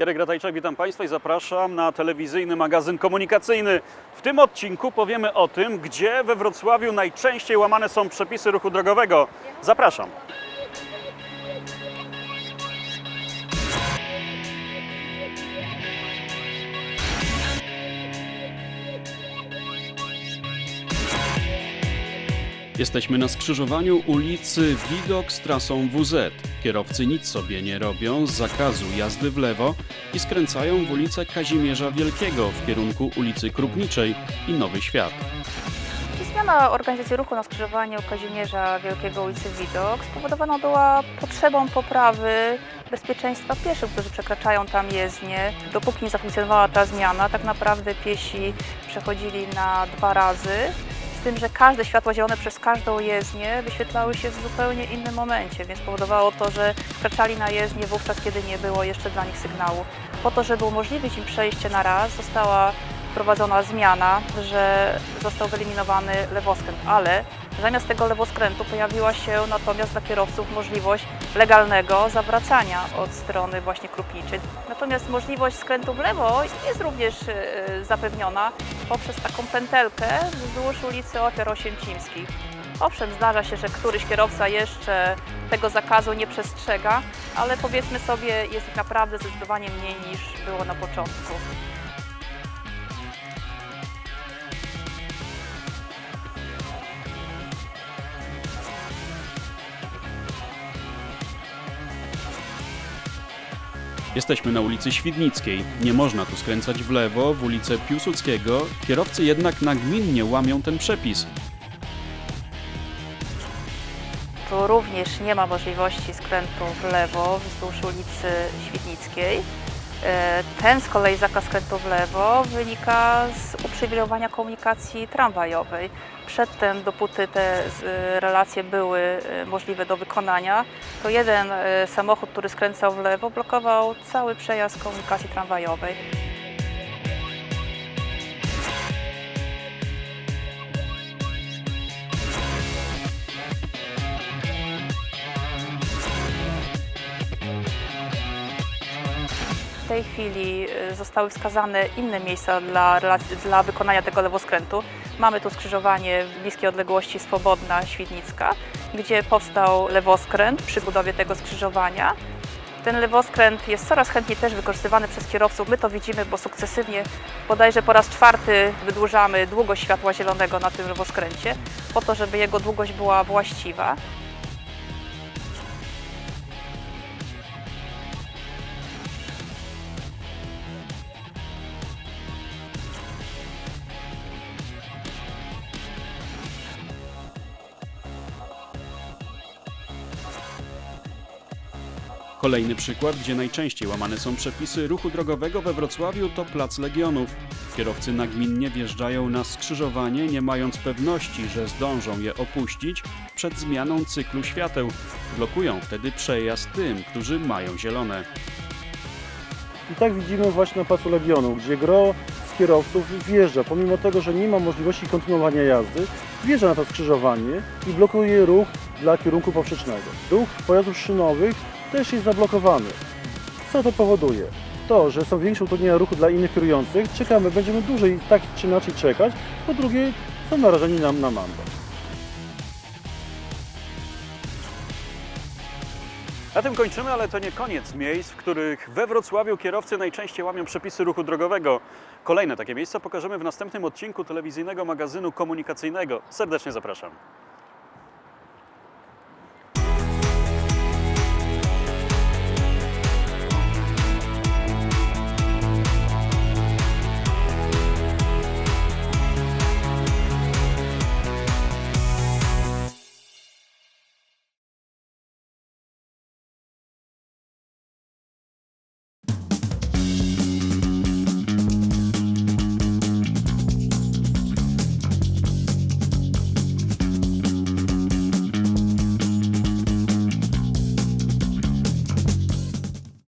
Jarek Ratajczak, witam Państwa i zapraszam na telewizyjny magazyn komunikacyjny. W tym odcinku powiemy o tym, gdzie we Wrocławiu najczęściej łamane są przepisy ruchu drogowego. Zapraszam. Jesteśmy na skrzyżowaniu ulicy Widok z trasą WZ. Kierowcy nic sobie nie robią z zakazu jazdy w lewo i skręcają w ulicę Kazimierza Wielkiego w kierunku ulicy Krupniczej i Nowy Świat. Zmiana organizacji ruchu na skrzyżowaniu Kazimierza Wielkiego ulicy Widok spowodowana była potrzebą poprawy bezpieczeństwa pieszych, którzy przekraczają tam jezdnię. Dopóki nie zafunkcjonowała ta zmiana, tak naprawdę piesi przechodzili na dwa razy, tym, że każde światło zielone przez każdą jezdnię wyświetlały się w zupełnie innym momencie, więc powodowało to, że wkraczali na jezdnię wówczas, kiedy nie było jeszcze dla nich sygnału. Po to, żeby umożliwić im przejście na raz, została wprowadzona zmiana, że został wyeliminowany lewoskręt, ale zamiast tego lewoskrętu pojawiła się natomiast dla kierowców możliwość legalnego zawracania od strony właśnie Krupniczej. Natomiast możliwość skrętu w lewo jest również e, zapewniona poprzez taką pętelkę wzdłuż ulicy Ofiar Osięcimskich. Owszem, zdarza się, że któryś kierowca jeszcze tego zakazu nie przestrzega, ale powiedzmy sobie, jest ich naprawdę zdecydowanie mniej niż było na początku. Jesteśmy na ulicy Świdnickiej. Nie można tu skręcać w lewo, w ulicę Piłsudskiego. Kierowcy jednak nagminnie łamią ten przepis. Tu również nie ma możliwości skrętu w lewo wzdłuż ulicy Świdnickiej. E, Ten z kolei zakaz skrętu w lewo wynika z uprzywilejowania komunikacji tramwajowej. Przedtem, dopóty te z- relacje były e, możliwe do wykonania, to jeden e, samochód, który skręcał w lewo, blokował cały przejazd komunikacji tramwajowej. Tej chwili y, zostały wskazane inne miejsca dla, dla wykonania tego lewoskrętu. Mamy tu skrzyżowanie w bliskiej odległości Swobodna Świdnicka, gdzie powstał lewoskręt przy budowie tego skrzyżowania. Ten lewoskręt jest coraz chętniej też wykorzystywany przez kierowców. My to widzimy, bo sukcesywnie bodajże po raz czwarty wydłużamy długość światła zielonego na tym lewoskręcie, po to, żeby jego długość była właściwa. Kolejny przykład, gdzie najczęściej łamane są przepisy ruchu drogowego we Wrocławiu to Plac Legionów. Kierowcy nagminnie wjeżdżają na skrzyżowanie, nie mając pewności, że zdążą je opuścić przed zmianą cyklu świateł. Blokują wtedy przejazd tym, którzy mają zielone. I tak widzimy właśnie na Placu Legionów, gdzie gro z kierowców wjeżdża, pomimo tego, że nie ma możliwości kontynuowania jazdy, wjeżdża na to skrzyżowanie i blokuje ruch dla kierunku poprzecznego. Ruch pojazdów szynowych też jest zablokowany. Co to powoduje? To, że są większe utrudnienia ruchu dla innych kierujących, czekamy, będziemy dłużej tak czy inaczej czekać, po drugie są narażeni nam na mandat. Na tym kończymy, ale to nie koniec miejsc, w których we Wrocławiu kierowcy najczęściej łamią przepisy ruchu drogowego. Kolejne takie miejsca pokażemy w następnym odcinku telewizyjnego magazynu komunikacyjnego. Serdecznie zapraszam.